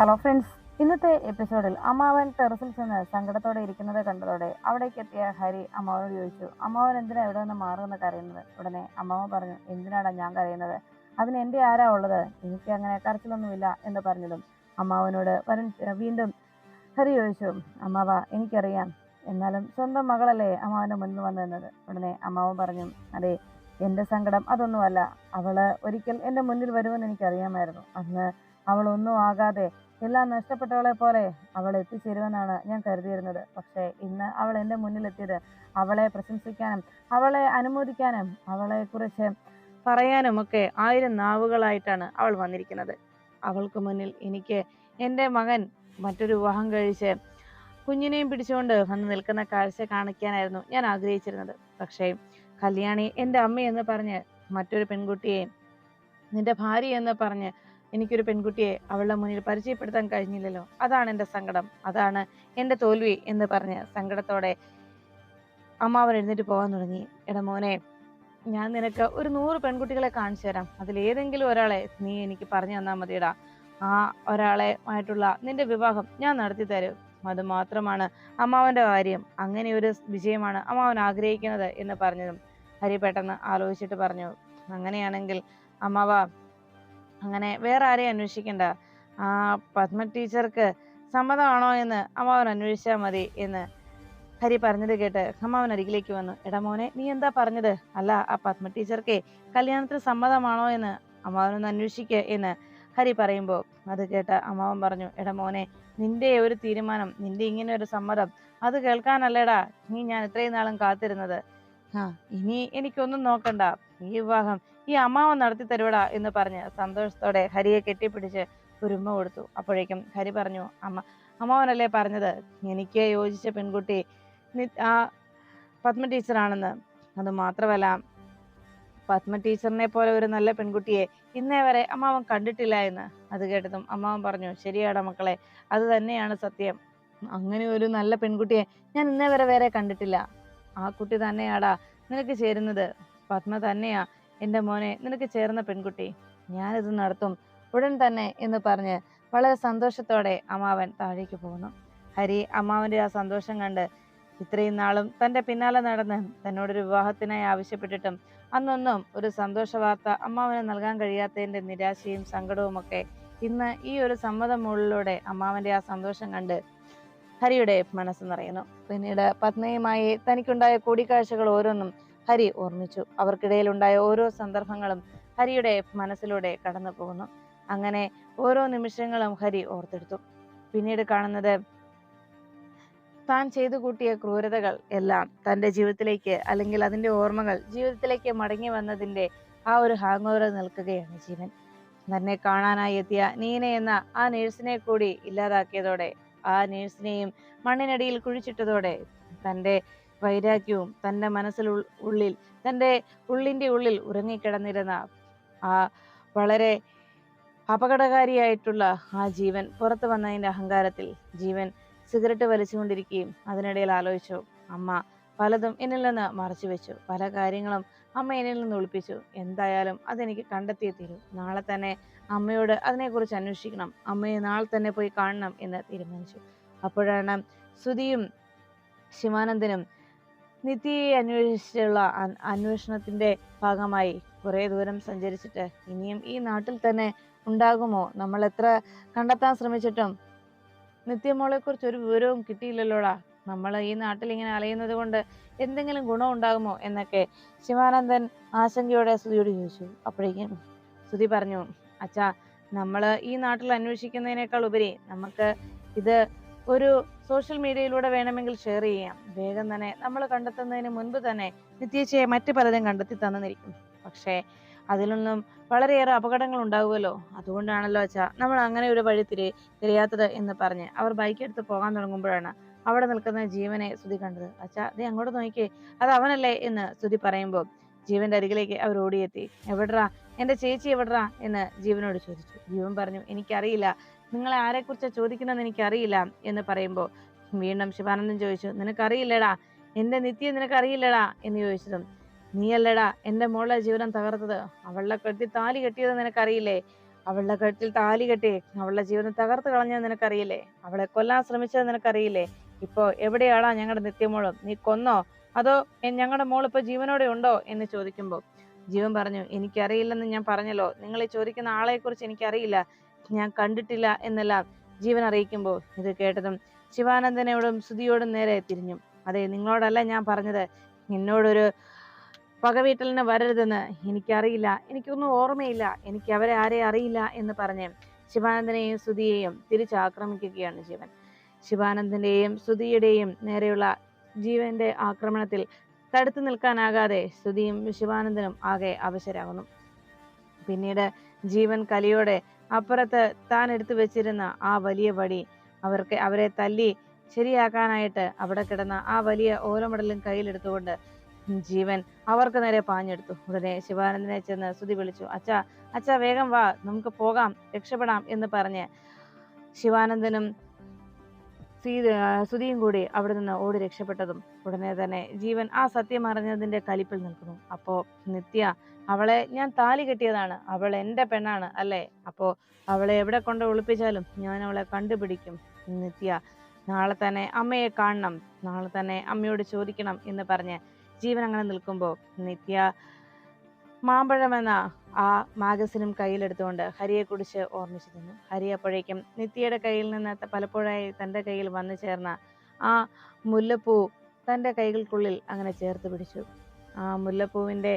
Hello friends ഇന്നത്തെ എപ്പിസോഡിൽ അമ്മാവൻ ടെറസിൽ ചെന്ന് സങ്കടത്തോടെ ഇരിക്കുന്നത് കണ്ടതോടെ അവിടേക്ക് എത്തിയ ഹരി അമ്മാവനോട് ചോദിച്ചു അമ്മാവൻ എന്തിനാ ഇവിടെ നിന്ന് മാറുമെന്ന് കരയുന്നത്? ഉടനെ അമ്മാവൻ പറഞ്ഞു എന്തിനാടാ ഞാൻ കരയുന്നത്? അതിന് എന്റെ ആരാ ഉള്ളത്? എനിക്ക് അങ്ങനെ കരച്ചിലൊന്നുമില്ല എന്ന് പറഞ്ഞതും അമ്മാവനോട് ഏഹ് വീണ്ടും ഹരി ചോദിച്ചു അമ്മാവ എനിക്കറിയാം. എന്നാലും സ്വന്തം മകളല്ലേ അമ്മാവന്റെ മുന്നിൽ വന്നു നിന്നത്? ഉടനെ അമ്മാവൻ പറഞ്ഞു അതെ എന്റെ സങ്കടം അതൊന്നുമല്ല. അവൾ ഒരിക്കൽ എന്റെ മുന്നിൽ വരുമെന്ന് എനിക്കറിയാമായിരുന്നു. അന്ന് അവളൊന്നും ആകാതെ എല്ലാം നഷ്ടപ്പെട്ടവളെ പോലെ അവൾ എത്തിച്ചേരുമെന്നാണ് ഞാൻ കരുതിയിരുന്നത്. പക്ഷേ ഇന്ന് അവൾ എന്റെ മുന്നിലെത്തിയത് അവളെ പ്രശംസിക്കാനും അവളെ അനുമോദിക്കാനും അവളെ കുറിച്ച് പറയാനും ഒക്കെ ആയിരം നാവുകളായിട്ടാണ് അവൾ വന്നിരിക്കുന്നത്. അവൾക്ക് മുന്നിൽ എനിക്ക് എന്റെ മകൻ മറ്റൊരു വിവാഹം കഴിച്ച് കുഞ്ഞിനെയും പിടിച്ചുകൊണ്ട് വന്ന് നിൽക്കുന്ന കാഴ്ച കാണിക്കാനായിരുന്നു ഞാൻ ആഗ്രഹിച്ചിരുന്നത്. പക്ഷേ കല്യാണി എന്റെ അമ്മയെന്ന് പറഞ്ഞ് മറ്റൊരു പെൺകുട്ടിയെ നിന്റെ ഭാര്യ എന്ന് പറഞ്ഞ് എനിക്കൊരു പെൺകുട്ടിയെ അവളുടെ മുന്നിൽ പരിചയപ്പെടുത്താൻ കഴിഞ്ഞില്ലല്ലോ. അതാണ് എന്റെ സങ്കടം. അതാണ് എന്റെ തോൽവി എന്ന് പറഞ്ഞ് സങ്കടത്തോടെ അമ്മാവൻ എഴുന്നേറ്റ് പോകാൻ തുടങ്ങി. എടാ മോനെ ഞാൻ നിനക്ക് ഒരു നൂറ് പെൺകുട്ടികളെ കാണിച്ചു തരാം. അതിലേതെങ്കിലും ഒരാളെ നീ എനിക്ക് പറഞ്ഞു തന്നാൽ മതിയടാ. ആ ഒരാളെ ആയിട്ടുള്ള നിന്റെ വിവാഹം ഞാൻ നടത്തി തരും. അത് മാത്രമാണ് അമ്മാവന്റെ കാര്യം. അങ്ങനെ ഒരു വിജയമാണ് അമ്മാവൻ ആഗ്രഹിക്കുന്നത് എന്ന് പറഞ്ഞതും ഹരി പെട്ടെന്ന് ആലോചിച്ചിട്ട് പറഞ്ഞു. അങ്ങനെയാണെങ്കിൽ അമ്മാവ അങ്ങനെ വേറെ ആരെയും അന്വേഷിക്കണ്ട. ആ പത്മ ടീച്ചർക്ക് സമ്മതമാണോ എന്ന് അമ്മാവൻ അന്വേഷിച്ചാൽ മതി എന്ന് ഹരി പറഞ്ഞത് കേട്ട് അമ്മാവൻ അരികിലേക്ക് വന്നു. എടാ നീ എന്താ പറഞ്ഞത്? അല്ല ആ പത്മ ടീച്ചർക്ക് കല്യാണത്തിന് സമ്മതമാണോ എന്ന് അമ്മാവനൊന്ന് അന്വേഷിക്ക എന്ന് ഹരി പറയുമ്പോൾ അത് കേട്ട അമ്മാവൻ പറഞ്ഞു. എടാ നിന്റെ ഒരു തീരുമാനം നിന്റെ ഇങ്ങനെ ഒരു സമ്മതം അത് കേൾക്കാനല്ലേടാ. നീ ഞാൻ ഇത്രയും നാളും കാത്തിരുന്നത്. ആ ഇനി എനിക്കൊന്നും നോക്കണ്ട. ഈ വിവാഹം ഈ അമ്മാവൻ നടത്തി തരുവടാ എന്ന് പറഞ്ഞ് സന്തോഷത്തോടെ ഹരിയെ കെട്ടിപ്പിടിച്ച് ഒരു കൊടുത്തു. അപ്പോഴേക്കും ഹരി പറഞ്ഞു അമ്മ അമ്മാവനല്ലേ പറഞ്ഞത്? എനിക്ക് യോജിച്ച പെൺകുട്ടി ആ പത്മ ടീച്ചറാണെന്ന് അത് മാത്രമല്ല പത്മ ടീച്ചറിനെ പോലെ ഒരു നല്ല പെൺകുട്ടിയെ ഇന്നേ വരെ അമ്മാവൻ കണ്ടിട്ടില്ല എന്ന്. അത് കേട്ടതും അമ്മാവൻ പറഞ്ഞു ശരിയാടാ മക്കളെ അത് തന്നെയാണ് സത്യം. അങ്ങനെ ഒരു നല്ല പെൺകുട്ടിയെ ഞാൻ ഇന്നേ വരെ വേറെ കണ്ടിട്ടില്ല. ആ കുട്ടി തന്നെയാടാ നിനക്ക് ചേരുന്നത്. പത്മ തന്നെയാ എന്റെ മോനെ നിനക്ക് ചേർന്ന പെൺകുട്ടി ഞാനിത് നടത്തും ഉടൻ തന്നെ എന്ന് പറഞ്ഞ് വളരെ സന്തോഷത്തോടെ അമ്മാവൻ താഴേക്ക് പോകുന്നു. ഹരി അമ്മാവന്റെ ആ സന്തോഷം കണ്ട് ഇത്രയും നാളും തന്റെ പിന്നാലെ നടന്ന് തന്നോടൊരു വിവാഹത്തിനായി ആവശ്യപ്പെട്ടിട്ടും അന്നൊന്നും ഒരു സന്തോഷ വാർത്ത അമ്മാവന് നൽകാൻ കഴിയാത്തതിന്റെ നിരാശയും സങ്കടവും ഒക്കെ ഇന്ന് ഈ ഒരു സമ്മതമുള്ളിലൂടെ അമ്മാവന്റെ ആ സന്തോഷം കണ്ട് ഹരിയുടെ മനസ്സ് നിറയുന്നു. പിന്നീട് പത്നിയുമായി തനിക്കുണ്ടായ കൂടിക്കാഴ്ചകൾ ഓരോന്നും ഹരി ഓർമ്മിച്ചു. അവർക്കിടയിൽ ഉണ്ടായ ഓരോ സന്ദർഭങ്ങളും ഹരിയുടെ മനസ്സിലൂടെ കടന്നു പോകുന്നു. അങ്ങനെ ഓരോ നിമിഷങ്ങളും ഹരി ഓർത്തെടുത്തു. പിന്നീട് കാണുന്നത് താൻ ചെയ്തു കൂട്ടിയ ക്രൂരതകൾ എല്ലാം തന്റെ ജീവിതത്തിലേക്ക് അല്ലെങ്കിൽ അതിന്റെ ഓർമ്മകൾ ജീവിതത്തിലേക്ക് മടങ്ങി വന്നതിന്റെ ആ ഒരു ഹാങ് ഓവർ നിൽക്കുകയാണ് ജീവൻ. തന്നെ കാണാനായി എത്തിയ നീന എന്ന ആ നേഴ്സിനെ കൂടി ഇല്ലാതാക്കിയതോടെ ആ നേഴ്സിനെയും മണ്ണിനടിയിൽ കുഴിച്ചിട്ടതോടെ തന്റെ വൈരാഗ്യവും തന്റെ മനസ്സിൽ ഉള്ളിൽ തന്റെ ഉള്ളിന്റെ ഉള്ളിൽ ഉറങ്ങിക്കിടന്നിരുന്ന ആ വളരെ അപകടകാരിയായിട്ടുള്ള ആ ജീവൻ പുറത്തു വന്നതിന്റെ അഹങ്കാരത്തിൽ ജീവൻ സിഗരറ്റ് വലിച്ചുകൊണ്ടിരിക്കുകയും അതിനിടയിൽ ആലോചിച്ചു അമ്മ പലതും എന്നിൽ നിന്ന് മറച്ചു വെച്ചു പല കാര്യങ്ങളും അമ്മ എന്നിൽ നിന്ന് ഒളിപ്പിച്ചു എന്തായാലും അതെനിക്ക് കണ്ടെത്തിയേ തീരൂ. നാളെ തന്നെ അമ്മയോട് അതിനെക്കുറിച്ച് അന്വേഷിക്കണം അമ്മയെ നാളെ തന്നെ പോയി കാണണം എന്ന് തീരുമാനിച്ചു. അപ്പോഴാണ് സുധിയും ശിവാനന്ദനും നിത്യയെ അന്വേഷിച്ചുള്ള അന്വേഷണത്തിന്റെ ഭാഗമായി കുറേ ദൂരം സഞ്ചരിച്ചിട്ട് ഇനിയും ഈ നാട്ടിൽ തന്നെ ഉണ്ടാകുമോ? നമ്മൾ എത്ര കണ്ടെത്താൻ ശ്രമിച്ചിട്ടും നിത്യമോളെ കുറിച്ച് ഒരു വിവരവും കിട്ടിയില്ലല്ലോടാ. നമ്മൾ ഈ നാട്ടിൽ ഇങ്ങനെ അലയുന്നത് കൊണ്ട് എന്തെങ്കിലും ഗുണം ഉണ്ടാകുമോ എന്നൊക്കെ ശിവാനന്ദൻ ആശങ്കയോടെ സ്തുതിയോട് ചോദിച്ചു. അപ്പോഴേക്കും സ്തുതി പറഞ്ഞു അച്ഛാ നമ്മൾ ഈ നാട്ടിൽ അന്വേഷിക്കുന്നതിനേക്കാൾ ഉപരി നമുക്ക് ഇത് ഒരു സോഷ്യൽ മീഡിയയിലൂടെ വേണമെങ്കിൽ ഷെയർ ചെയ്യാം. വേഗം തന്നെ നമ്മൾ കണ്ടെത്തുന്നതിന് മുൻപ് തന്നെ നിത്യേച്ചയെ മറ്റു പലരും കണ്ടെത്തി തന്നിരിക്കും. പക്ഷേ അതിലൊന്നും വളരെയേറെ അപകടങ്ങൾ ഉണ്ടാകുമല്ലോ അതുകൊണ്ടാണല്ലോ അച്ഛാ നമ്മൾ അങ്ങനെ ഒരു വഴി തിരി തിരിയാത്തത് എന്ന് പറഞ്ഞ് അവർ ബൈക്ക് എടുത്ത് പോകാൻ തുടങ്ങുമ്പോഴാണ് അവിടെ നിൽക്കുന്ന ജീവനെ ശ്രുതി കണ്ടത്. അച്ഛാ അതേ അങ്ങോട്ട് നോക്കിയേ അത് അവനല്ലേ എന്ന് ശ്രുതി പറയുമ്പോൾ ജീവന്റെ അരികിലേക്ക് അവർ ഓടിയെത്തി. എവിടറാ? എന്റെ ചേച്ചി എവിടറാ? എന്ന് ജീവനോട് ചോദിച്ചു. ജീവൻ പറഞ്ഞു എനിക്കറിയില്ല നിങ്ങളെ ആരെക്കുറിച്ചാണ് ചോദിക്കുന്നതെന്ന് എനിക്കറിയില്ല എന്ന് പറയുമ്പോൾ വീണ്ടും ശിവാനന്ദൻ ചോദിച്ചു നിനക്കറിയില്ലടാ എന്റെ നിത്യം നിനക്കറിയില്ലടാ എന്ന് ചോദിച്ചതും നീയല്ലടാ എന്റെ മോളെ ജീവനം തകർത്തത് അവളുടെ കെട്ടി താലി കെട്ടിയത് നിനക്കറിയില്ലേ? അവളുടെ കഴുത്തിൽ താലി കെട്ടി അവളുടെ ജീവനം തകർത്ത് കളഞ്ഞത് നിനക്കറിയില്ലേ? അവളെ കൊല്ലാൻ ശ്രമിച്ചത് നിനക്കറിയില്ലേ? ഇപ്പോൾ എവിടെയാടാ ഞങ്ങളുടെ നിത്യമോളും? നീ കൊന്നോ? അതോ ഞങ്ങളുടെ മോൾ ഇപ്പോൾ ജീവനോടെ ഉണ്ടോ? എന്ന് ചോദിക്കുമ്പോൾ ജീവൻ പറഞ്ഞു എനിക്കറിയില്ലെന്ന് ഞാൻ പറഞ്ഞല്ലോ. നിങ്ങൾ ചോദിക്കുന്ന ആളെക്കുറിച്ച് എനിക്കറിയില്ല. ഞാൻ കണ്ടിട്ടില്ല എന്നെല്ലാം ജീവൻ അറിയിക്കുമ്പോൾ ഇത് കേട്ടതും ശിവാനന്ദനോടും ശ്രുതിയോടും നേരെ തിരിഞ്ഞു. അതെ നിങ്ങളോടല്ല ഞാൻ പറഞ്ഞത്. എന്നോടൊരു പകവീട്ടലിന് വരരുതെന്ന് എനിക്കറിയില്ല. എനിക്കൊന്നും ഓർമ്മയില്ല. എനിക്ക് അവരെ ആരെ അറിയില്ല എന്ന് പറഞ്ഞ് ശിവാനന്ദനെയും ശ്രുതിയെയും തിരിച്ചാക്രമിക്കുകയാണ് ജീവൻ. ശിവാനന്ദന്റെയും ശ്രുതിയുടെയും നേരെയുള്ള ജീവന്റെ ആക്രമണത്തിൽ തടുത്തു നിൽക്കാനാകാതെ സ്തുതിയും ശിവാനന്ദനും ആകെ അവശരാകുന്നു. പിന്നീട് ജീവൻ കലിയോടെ അപ്പുറത്ത് താൻ എടുത്തു വെച്ചിരുന്ന ആ വലിയ വടി അവർക്ക് അവരെ തല്ലി ശരിയാക്കാനായിട്ട് അവിടെ കിടന്ന ആ വലിയ ഓലമടലും കയ്യിലെടുത്തുകൊണ്ട് ജീവൻ അവർക്ക് നേരെ പാഞ്ഞെടുത്തു. ഉടനെ ശിവാനന്ദനെ ചെന്ന് സ്തുതി വിളിച്ചു. അച്ഛാ അച്ഛാ വേഗം വാ നമുക്ക് പോകാം രക്ഷപ്പെടാം എന്ന് പറഞ്ഞ് ശിവാനന്ദനും സീത സ്തുതിയും കൂടി അവിടെ നിന്ന് ഓടി രക്ഷപ്പെട്ടതും ഉടനെ തന്നെ ജീവൻ ആ സത്യം അറിഞ്ഞതിന്റെ കലിപ്പിൽ നിൽക്കുന്നു. അപ്പോ നിത്യ അവളെ ഞാൻ താലി കെട്ടിയതാണ്. അവൾ എന്റെ പെണ്ണാണ് അല്ലേ? അപ്പോൾ അവളെ എവിടെ കൊണ്ട് ഒളിപ്പിച്ചാലും ഞാൻ അവളെ കണ്ടുപിടിക്കും. നിത്യ നാളെ തന്നെ അമ്മയെ കാണണം. നാളെ തന്നെ അമ്മയോട് ചോദിക്കണം എന്ന് പറഞ്ഞ് ജീവൻ അങ്ങനെ നിൽക്കുമ്പോൾ നിത്യ മാമ്പഴം എന്ന ആ മാഗസിനും കയ്യിലെടുത്തുകൊണ്ട് ഹരിയെ കുറിച്ച് ഓർമ്മിച്ചു തന്നു ഹരി അപ്പോഴേക്കും നിത്യയുടെ കയ്യിൽ നിന്ന് പലപ്പോഴായി തന്റെ കയ്യിൽ വന്നു ചേർന്ന ആ മുല്ലപ്പൂ തന്റെ കൈകൾക്കുള്ളിൽ അങ്ങനെ ചേർത്ത് പിടിച്ചു. ആ മുല്ലപ്പൂവിന്റെ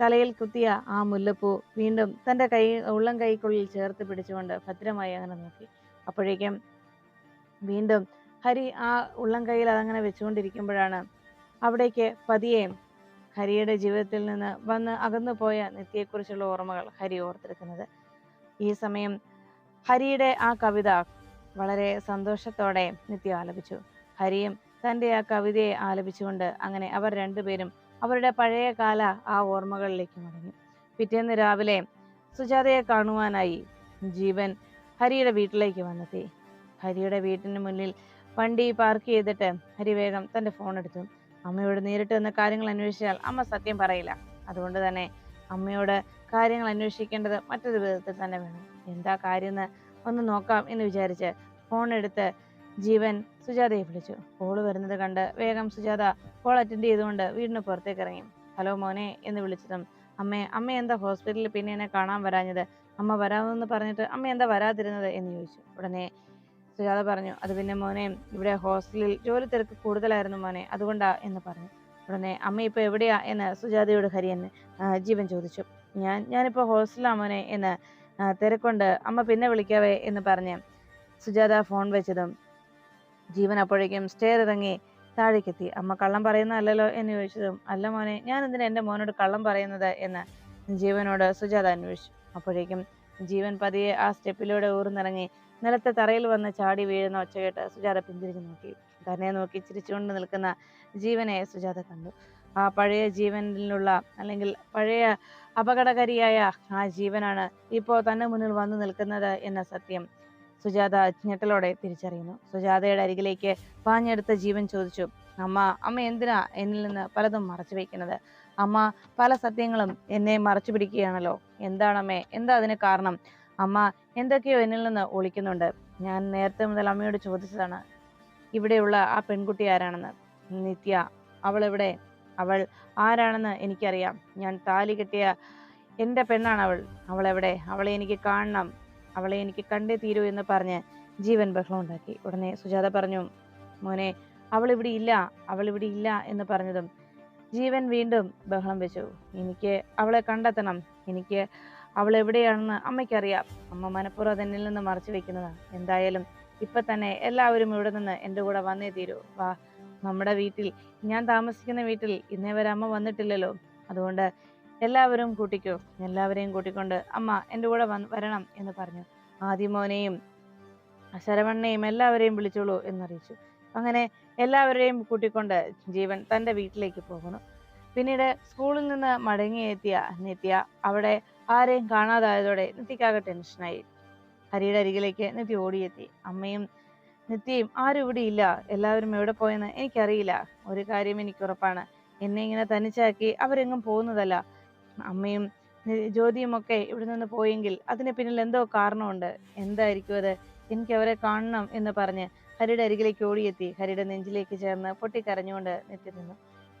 തലയിൽ കുത്തിയ ആ മുല്ലപ്പൂ വീണ്ടും തന്റെ കൈ ഉള്ളം കൈക്കുള്ളിൽ ചേർത്ത് പിടിച്ചുകൊണ്ട് ഭദ്രമായി അങ്ങനെ നോക്കി. അപ്പോഴേക്കും വീണ്ടും ഹരി ആ ഉള്ളം കൈയിൽ അതങ്ങനെ വെച്ചുകൊണ്ടിരിക്കുമ്പോഴാണ് അവിടേക്ക് പതിയെ ഹരിയുടെ ജീവിതത്തിൽ നിന്ന് വന്ന് അകന്നു പോയ നിത്യയെക്കുറിച്ചുള്ള ഓർമ്മകൾ ഹരി ഓർത്തെടുക്കുന്നത്. ഈ സമയം ഹരിയുടെ ആ കവിത വളരെ സന്തോഷത്തോടെ നിത്യ ആലപിച്ചു. ഹരിയും തന്റെ ആ കവിതയെ ആലപിച്ചുകൊണ്ട് അങ്ങനെ അവർ രണ്ടുപേരും അവരുടെ പഴയ കാല ആ ഓർമ്മകളിലേക്ക് മടങ്ങി. പിറ്റേന്ന് രാവിലെ സുജാതയെ കാണുവാനായി ജീവൻ ഹരിയുടെ വീട്ടിലേക്ക് വന്നെത്തി. ഹരിയുടെ വീട്ടിന് മുന്നിൽ വണ്ടി പാർക്ക് ചെയ്തിട്ട് ഹരി വേഗം തന്റെ ഫോൺ എടുത്തു. അമ്മയോട് നേരിട്ട് വന്ന കാര്യങ്ങൾ അന്വേഷിച്ചാൽ അമ്മ സത്യം പറയില്ല. അതുകൊണ്ട് തന്നെ അമ്മയോട് കാര്യങ്ങൾ അന്വേഷിക്കേണ്ടത് മറ്റൊരു വിധത്തിൽ തന്നെ വേണം. എന്താ കാര്യമെന്ന് ഒന്ന് നോക്കാം എന്ന് വിചാരിച്ച് ഫോൺ എടുത്ത് ജീവൻ സുജാതയെ വിളിച്ചു. കോൾ വരുന്നത് കണ്ട് വേഗം സുജാത കോൾ അറ്റൻഡ് ചെയ്തുകൊണ്ട് വീടിന് പുറത്തേക്ക് ഇറങ്ങി. ഹലോ മോനെ എന്ന് വിളിച്ചതും അമ്മേ അമ്മ എന്താ ഹോസ്പിറ്റലിൽ പിന്നെ എന്നെ കാണാൻ വരാഞ്ഞത്? അമ്മ വരാമെന്ന് പറഞ്ഞിട്ട് അമ്മ എന്താ വരാതിരുന്നത്? എന്ന് ചോദിച്ചു. ഉടനെ സുജാത പറഞ്ഞു അത് പിന്നെ മോനെ ഇവിടെ ഹോസ്റ്റലിൽ ജോലി തിരക്ക് കൂടുതലായിരുന്നു മോനെ അതുകൊണ്ടാ എന്ന് പറഞ്ഞു. ഉടനെ അമ്മ ഇപ്പോൾ എവിടെയാ? എന്ന് സുജാതയോട് ഹരിയൻ ജീവൻ ചോദിച്ചു. ഞാൻ ഞാനിപ്പോൾ ഹോസ്റ്റലാ മോനെ എന്ന് തിരക്കൊണ്ട് അമ്മ പിന്നെ വിളിക്കാവേ എന്ന് പറഞ്ഞ് സുജാത ഫോൺ വെച്ചതും ജീവൻ അപ്പോഴേക്കും സ്റ്റെയർ ഇറങ്ങി താഴേക്കെത്തി. അമ്മ കള്ളം പറയുന്നതല്ലല്ലോ എന്ന് ചോദിച്ചതും അല്ല മോനെ ഞാൻ എന്തിനാ എന്റെ മോനോട് കള്ളം പറയുന്നത്? എന്ന് ജീവനോട് സുജാത അന്വേഷിച്ചു. അപ്പോഴേക്കും ജീവൻ പതിയെ ആ സ്റ്റെപ്പിലൂടെ ഊർന്നിറങ്ങി നിലത്തെ തറയിൽ വന്ന് ചാടി വീഴുന്ന ഒച്ച കേട്ട് സുജാത പിന്തിരിഞ്ഞു നോക്കി. തന്നെ നോക്കി ചിരിച്ചുകൊണ്ട് നിൽക്കുന്ന ജീവനെ സുജാത കണ്ടു. ആ പഴയ ജീവനിലുള്ള അല്ലെങ്കിൽ പഴയ അപകടകാരിയായ ആ ജീവനാണ് ഇപ്പോൾ തന്നെ മുന്നിൽ വന്നു നിൽക്കുന്നത് എന്ന സത്യം സുജാത ഞെട്ടലോടെ തിരിച്ചറിയുന്നു. സുജാതയുടെ അരികിലേക്ക് പാഞ്ഞെടുത്ത ജീവൻ ചോദിച്ചു അമ്മ അമ്മ എന്തിനാ എന്നിൽ നിന്ന് പലതും മറച്ചു വയ്ക്കുന്നത് അമ്മ പല സത്യങ്ങളും എന്നെ മറച്ചു പിടിക്കുകയാണല്ലോ. എന്താണമ്മേ? എന്താ അതിന് കാരണം? അമ്മ എന്തൊക്കെയോ എന്നിൽ നിന്ന് ഒളിക്കുന്നുണ്ട്. ഞാൻ നേരത്തെ മുതൽ അമ്മയോട് ചോദിച്ചതാണ് ഇവിടെയുള്ള ആ പെൺകുട്ടി ആരാണെന്ന്. നിത്യ അവൾ എവിടെ? അവൾ ആരാണെന്ന് എനിക്കറിയാം. ഞാൻ താലി കെട്ടിയ എന്റെ പെണ്ണാണ് അവൾ എവിടെ? അവളെ എനിക്ക് കാണണം. അവളെ എനിക്ക് കണ്ടേ തീരൂ എന്ന് പറഞ്ഞ് ജീവൻ ബഹളം ഉണ്ടാക്കി. ഉടനെ സുജാത പറഞ്ഞു മോനെ അവൾ ഇവിടെ ഇല്ല അവൾ ഇവിടെ ഇല്ല എന്ന് പറഞ്ഞതും ജീവൻ വീണ്ടും ബഹളം വെച്ചു. എനിക്ക് അവളെ കണ്ടെത്തണം. എനിക്ക് അവൾ എവിടെയാണെന്ന് അമ്മയ്ക്കറിയാം. അമ്മ മനഃപൂർവം തന്നിൽ നിന്ന് മറച്ചു വെക്കുന്നതാണ് എന്തായാലും ഇപ്പൊ തന്നെ എല്ലാവരും ഇവിടെ നിന്ന് എന്റെ കൂടെ വന്നേ തീരൂ. വാ നമ്മുടെ വീട്ടിൽ ഞാൻ താമസിക്കുന്ന വീട്ടിൽ ഇന്നേ വരെ അമ്മ വന്നിട്ടില്ലല്ലോ. അതുകൊണ്ട് എല്ലാവരും കൂട്ടിക്കോ. എല്ലാവരെയും കൂട്ടിക്കൊണ്ട് അമ്മ എന്റെ കൂടെ വരണം എന്ന് പറഞ്ഞു. ആദിമോനെയും ശരവണ്ണയും എല്ലാവരെയും വിളിച്ചോളൂ എന്നറിയിച്ചു. അങ്ങനെ എല്ലാവരെയും കൂട്ടിക്കൊണ്ട് ജീവൻ തന്റെ വീട്ടിലേക്ക് പോകുന്നു. പിന്നീട് സ്കൂളിൽ നിന്ന് മടങ്ങിയെത്തിയ നിത്യ അവിടെ ആരെയും കാണാതായതോടെ നിത്യക്കാകെ ടെൻഷനായി. ഹരിയുടെ അരികിലേക്ക് നിത്യ ഓടിയെത്തി. അമ്മയും നിത്യയും ആരും ഇവിടെ ഇല്ല. എല്ലാവരും എവിടെ പോയെന്ന് എനിക്കറിയില്ല. ഒരു കാര്യം എനിക്ക് ഉറപ്പാണ്. എന്നെ ഇങ്ങനെ തനിച്ചാക്കി അവരെങ്ങും പോകുന്നതല്ല. അമ്മയും ജ്യോതിയുമൊക്കെ ഇവിടെ നിന്ന് പോയെങ്കിൽ അതിന് പിന്നിൽ എന്തോ കാരണമുണ്ട്. എന്തായിരിക്കും അത്? എനിക്ക് അവരെ കാണണം എന്ന് പറഞ്ഞ് ഹരിയുടെ അരികിലേക്ക് ഓടിയെത്തി. ഹരിയുടെ നെഞ്ചിലേക്ക് ചേർന്ന് പൊട്ടിക്കരഞ്ഞുകൊണ്ട് നിത്യ നിന്നു.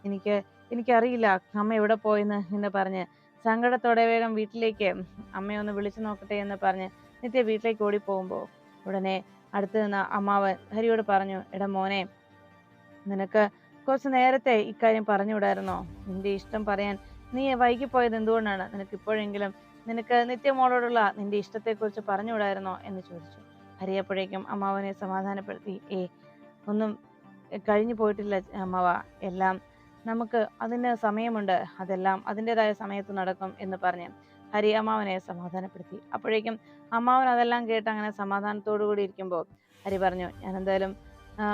എനിക്ക് എനിക്കറിയില്ല അമ്മ എവിടെ പോയെന്ന് എന്ന് പറഞ്ഞ് സങ്കടത്തോടെ വേഗം വീട്ടിലേക്ക് അമ്മയെ ഒന്ന് വിളിച്ചു നോക്കട്ടെ എന്ന് പറഞ്ഞ് നിത്യ വീട്ടിലേക്ക് ഓടിപ്പോകുമ്പോൾ ഉടനെ അടുത്ത് നിന്ന അമ്മാവൻ ഹരിയോട് പറഞ്ഞു എടാ മോനെ നിനക്ക് കുറച്ച് നേരത്തെ ഇക്കാര്യം പറഞ്ഞുവിടായിരുന്നോ നിന്റെ ഇഷ്ടം പറയാൻ നീ വൈകിപ്പോയത് എന്തുകൊണ്ടാണ്? നിനക്ക് ഇപ്പോഴെങ്കിലും നിനക്ക് നിത്യമോളോടുള്ള നിന്റെ ഇഷ്ടത്തെക്കുറിച്ച് പറഞ്ഞുവിടായിരുന്നോ എന്ന് ചോദിച്ചു. ഹരിയപ്പോഴേക്കും അമ്മാവനെ സമാധാനപ്പെടുത്തി ഏ ഒന്നും കഴിഞ്ഞു പോയിട്ടില്ല അമ്മാവ. എല്ലാം നമുക്ക് അതിന് സമയമുണ്ട്. അതെല്ലാം അതിന്റെതായ സമയത്ത് നടക്കും എന്ന് പറഞ്ഞ് ഹരി അമ്മാവനെ സമാധാനപ്പെടുത്തി. അപ്പോഴേക്കും അമ്മാവൻ അതെല്ലാം കേട്ട് അങ്ങനെ സമാധാനത്തോടു കൂടി ഇരിക്കുമ്പോൾ ഹരി പറഞ്ഞു ഞാൻ എന്തായാലും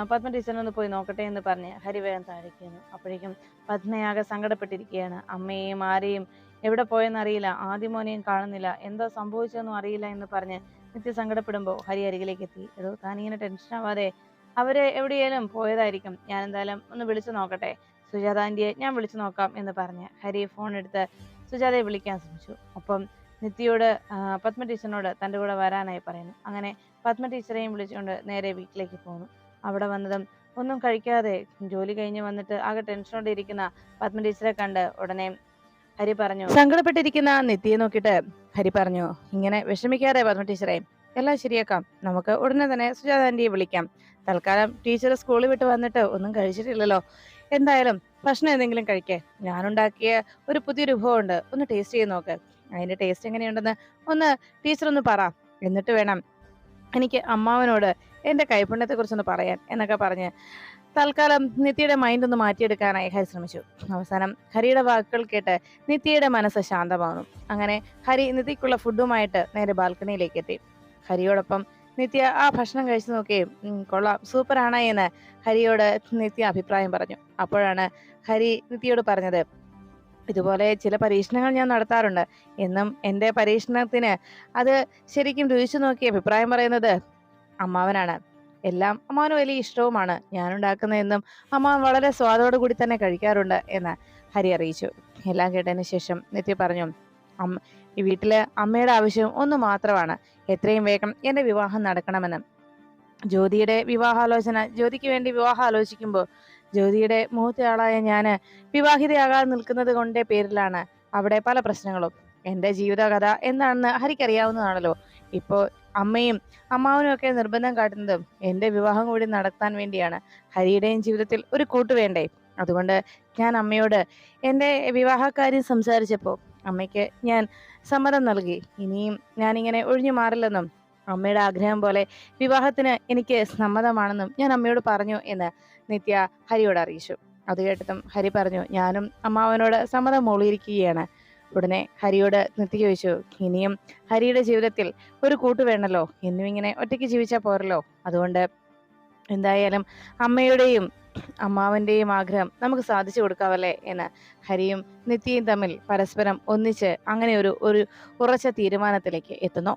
പത്മ ടീച്ചറിനെ ഒന്ന് പോയി നോക്കട്ടെ എന്ന് പറഞ്ഞ് ഹരിവേഗം താഴേക്കുന്നു. അപ്പോഴേക്കും പത്മയാകെ സങ്കടപ്പെട്ടിരിക്കുകയാണ് അമ്മയെയും ആരെയും എവിടെ പോയെന്ന് അറിയില്ല. ആദ്യമോനെയും കാണുന്നില്ല. എന്തോ സംഭവിച്ചതെന്നും അറിയില്ല എന്ന് പറഞ്ഞ് നിത്യ സങ്കടപ്പെടുമ്പോൾ ഹരി അരികിലേക്ക് എത്തി എടോ താനിങ്ങനെ ടെൻഷൻ ആവാതെ അവർ എവിടെയേലും പോയതായിരിക്കും. ഞാൻ എന്തായാലും ഒന്ന് വിളിച്ചു നോക്കട്ടെ. സുജാത ആന്റിയെ ഞാൻ വിളിച്ചു നോക്കാം എന്ന് പറഞ്ഞ് ഹരി ഫോൺ എടുത്ത് സുജാതയെ വിളിക്കാൻ ശ്രമിച്ചു. ഒപ്പം നിത്യയോട് പത്മ ടീച്ചറിനോട് തന്റെ കൂടെ വരാനായി പറയുന്നു. അങ്ങനെ പത്മ ടീച്ചറെയും വിളിച്ചുകൊണ്ട് നേരെ വീട്ടിലേക്ക് പോകുന്നു അവിടെ വന്നതും ഒന്നും കഴിക്കാതെ ജോലി കഴിഞ്ഞ് വന്നിട്ട് ആകെ ടെൻഷനോടെ ഇരിക്കുന്ന പത്മ ടീച്ചറെ കണ്ട് ഉടനെ ഹരി പറഞ്ഞു സങ്കടപ്പെട്ടിരിക്കുന്ന നിത്യയെ നോക്കിയിട്ട് ഹരി പറഞ്ഞു ഇങ്ങനെ വിഷമിക്കാതെ പത്മ ടീച്ചറെ എല്ലാം ശരിയാക്കാം. നമുക്ക് ഉടനെ തന്നെ സുജാത ആന്റിയെ വിളിക്കാം. തൽക്കാലം ടീച്ചർ സ്കൂളിൽ വിട്ട് വന്നിട്ട് ഒന്നും കഴിച്ചിട്ടില്ലല്ലോ. എന്തായാലും ഭക്ഷണം എന്തെങ്കിലും കഴിക്കേ. ഞാനുണ്ടാക്കിയ ഒരു പുതിയൊരു വിഭവം ഉണ്ട് ഒന്ന് ടേസ്റ്റ് ചെയ്ത് നോക്ക്. അതിന്റെ ടേസ്റ്റ് എങ്ങനെയുണ്ടെന്ന് ഒന്ന് ടീച്ചർ ഒന്ന് പറ. എന്നിട്ട് വേണം എനിക്ക് അമ്മാവനോട് എന്റെ കൈപ്പുണ്യത്തെ കുറിച്ചൊന്ന് പറയാൻ എന്നൊക്കെ പറഞ്ഞ് തൽക്കാലം നിത്യയുടെ മൈൻഡ് ഒന്ന് മാറ്റിയെടുക്കാനായി ഹരി ശ്രമിച്ചു. അവസാനം ഹരിയുടെ വാക്കുകൾ കേട്ട് നിത്യയുടെ മനസ്സ് ശാന്തമാകുന്നു അങ്ങനെ ഹരി നിത്യക്കുള്ള ഫുഡുമായിട്ട് നേരെ ബാൽക്കണിയിലേക്ക് എത്തി. ഹരിയോടൊപ്പം നിത്യ ആ ഭക്ഷണം കഴിച്ചു നോക്കുകയും "ഉം, കൊള്ളാം സൂപ്പർ ആണ് എന്ന് ഹരിയോട് നിത്യ അഭിപ്രായം പറഞ്ഞു. അപ്പോഴാണ് ഹരി നിത്യയോട് പറഞ്ഞത് ഇതുപോലെ ചില പരീക്ഷണങ്ങൾ ഞാൻ നടത്താറുണ്ട്. എന്നും എന്റെ പരീക്ഷണത്തിന് അത് ശരിക്കും രുചിച്ചു നോക്കി അഭിപ്രായം പറയുന്നത് അമ്മാവനാണ്. എല്ലാം അമ്മാവന് വലിയ ഇഷ്ടവുമാണ്. ഞാൻ ഉണ്ടാക്കുന്ന എന്നും അമ്മാവൻ വളരെ സ്വാദോടു കൂടി തന്നെ കഴിക്കാറുണ്ട് എന്ന് ഹരി അറിയിച്ചു. എല്ലാം കേട്ടതിന് ശേഷം നിത്യ പറഞ്ഞു അമ്മ ഈ വീട്ടിലെ അമ്മയുടെ ആവശ്യം ഒന്ന് മാത്രമാണ്. എത്രയും വേഗം എന്റെ വിവാഹം നടക്കണമെന്ന്. ജ്യോതിയുടെ വിവാഹാലോചന ജ്യോതിക്ക് വേണ്ടി വിവാഹം ആലോചിക്കുമ്പോൾ ജ്യോതിയുടെ മൂത്തയാളായ ഞാൻ വിവാഹിതയാകാതെ നിൽക്കുന്നത് കൊണ്ടേ പേരിലാണ് അവിടെ പല പ്രശ്നങ്ങളും. എന്റെ ജീവിതകഥ എന്താണെന്ന് ഹരിക്കറിയാവുന്നതാണല്ലോ. ഇപ്പോൾ അമ്മയും അമ്മാവനും ഒക്കെ നിർബന്ധം കാട്ടുന്നതും എന്റെ വിവാഹം കൂടി നടത്താൻ വേണ്ടിയാണ്. ഹരിയുടെയും ജീവിതത്തിൽ ഒരു കൂട്ട് വേണ്ടേ? അതുകൊണ്ട് ഞാൻ അമ്മയോട് എന്റെ വിവാഹക്കാര്യം സംസാരിച്ചപ്പോൾ അമ്മയ്ക്ക് ഞാൻ സമ്മതം നൽകി. ഇനിയും ഞാനിങ്ങനെ ഒഴിഞ്ഞു മാറില്ലെന്നും അമ്മയുടെ ആഗ്രഹം പോലെ വിവാഹത്തിന് എനിക്ക് സമ്മതമാണെന്നും ഞാൻ അമ്മയോട് പറഞ്ഞു എന്ന് നിത്യ ഹരിയോട് അറിയിച്ചു. അത് കേട്ടതും ഹരി പറഞ്ഞു ഞാനും അമ്മാവനോട് സമ്മതം മൂളിയിരിക്കുകയാണ്. ഉടനെ ഹരിയോട് നിർത്തി ചോദിച്ചു ഇനിയും ഹരിയുടെ ജീവിതത്തിൽ ഒരു കൂട്ട് വേണമല്ലോ എന്നും ഇങ്ങനെ ഒറ്റയ്ക്ക് ജീവിച്ചാൽ പോരല്ലോ? അതുകൊണ്ട് എന്തായാലും അമ്മയുടെയും അമ്മാവന്റെയും ആഗ്രഹം നമുക്ക് സാധിച്ചു കൊടുക്കാവല്ലേ? എന്ന് ഹരിയും നിത്യയും തമ്മിൽ പരസ്പരം ഒന്നിച്ച് അങ്ങനെ ഒരു ഒരു ഉറച്ച തീരുമാനത്തിലേക്ക് എത്തുന്നു.